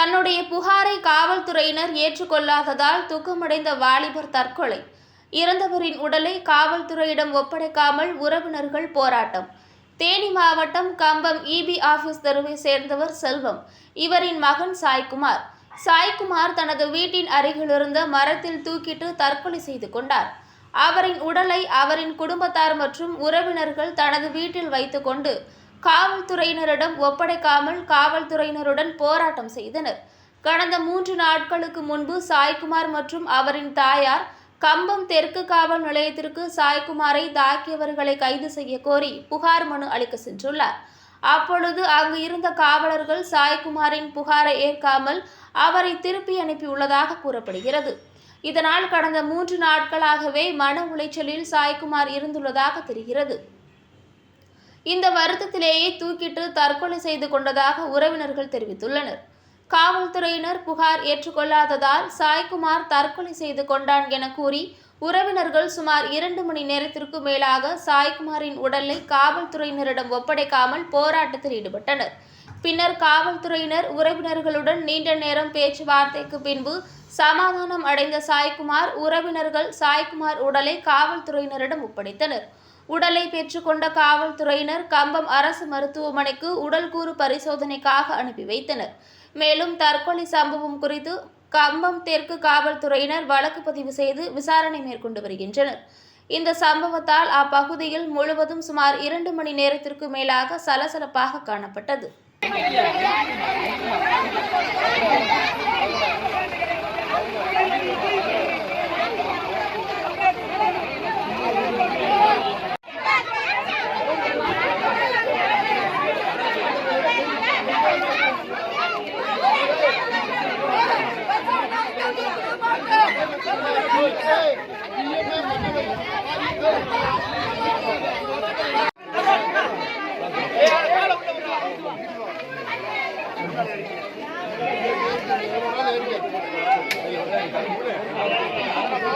தன்னுடைய புகாரை காவல்துறையினர் ஏற்றுக்கொள்ளாததால் துக்கமடைந்த வாலிபர் தற்கொலை. இறந்தவரின் உடலை காவல்துறையிடம் ஒப்படைக்காமல் உறவினர்கள் போராட்டம். தேனி மாவட்டம் கம்பம் இபி ஆபீஸ் தெருவை சேர்ந்தவர் செல்வம். இவரின் மகன் சாய்குமார். சாய்குமார் தனது வீட்டின் அருகிலிருந்த மரத்தில் தூக்கிட்டு தற்கொலை செய்து கொண்டார். அவரின் உடலை அவரின் குடும்பத்தார் மற்றும் உறவினர்கள் தனது வீட்டில் வைத்துக்கொண்டு காவல்துறையினரிடம் ஒப்படைக்காமல் காவல்துறையினருடன் போராட்டம் செய்தனர். கடந்த மூன்று நாட்களுக்கு முன்பு சாய்குமார் மற்றும் அவரின் தாயார் கம்பம் தெற்கு காவல் நிலையத்திற்கு சாய்குமாரை தாக்கியவர்களை கைது செய்ய கோரி புகார் மனு அளிக்க சென்றுள்ளார். அப்பொழுது அங்கு இருந்த காவலர்கள் சாய்குமாரின் புகாரை ஏற்காமல் அவரை திருப்பி அனுப்பியுள்ளதாக கூறப்படுகிறது. இதனால் கடந்த மூன்று நாட்களாகவே மன உளைச்சலில் சாய்குமார் இருந்துள்ளதாக தெரிகிறது. இந்த வருத்தத்திலேயே தூக்கிட்டு தற்கொலை செய்து கொண்டதாக உறவினர்கள் தெரிவித்துள்ளனர். காவல்துறையினர் புகார் ஏற்றுக்கொள்ளாததால் சாய்குமார் தற்கொலை செய்து கொண்டான் என கூறி உறவினர்கள் சுமார் இரண்டு மணி நேரத்திற்கு மேலாக சாய்குமாரின் உடலை காவல்துறையினரிடம் ஒப்படைக்காமல் போராட்டத்தில் ஈடுபட்டனர். பின்னர் காவல்துறையினர் உறவினர்களுடன் நீண்ட நேரம் பேச்சுவார்த்தைக்கு பின்பு சமாதானம் அடைந்த சாய்குமார் உறவினர்கள் சாய்குமார் உடலை காவல்துறையினரிடம் ஒப்படைத்தனர். உடலை பெற்றுக்கொண்ட காவல்துறையினர் கம்பம் அரசு மருத்துவமனைக்கு உடல்கூறு பரிசோதனைக்காக அனுப்பி வைத்தனர். மேலும் தற்கொலை சம்பவம் குறித்து கம்பம் தெற்கு காவல்துறையினர் வழக்கு பதிவு செய்து விசாரணை மேற்கொண்டு வருகின்றனர். இந்த சம்பவத்தால் அப்பகுதியில் முழுவதும் சுமார் இரண்டு மணி நேரத்திற்கு மேலாக சலசலப்பாக காணப்பட்டது. Thank you.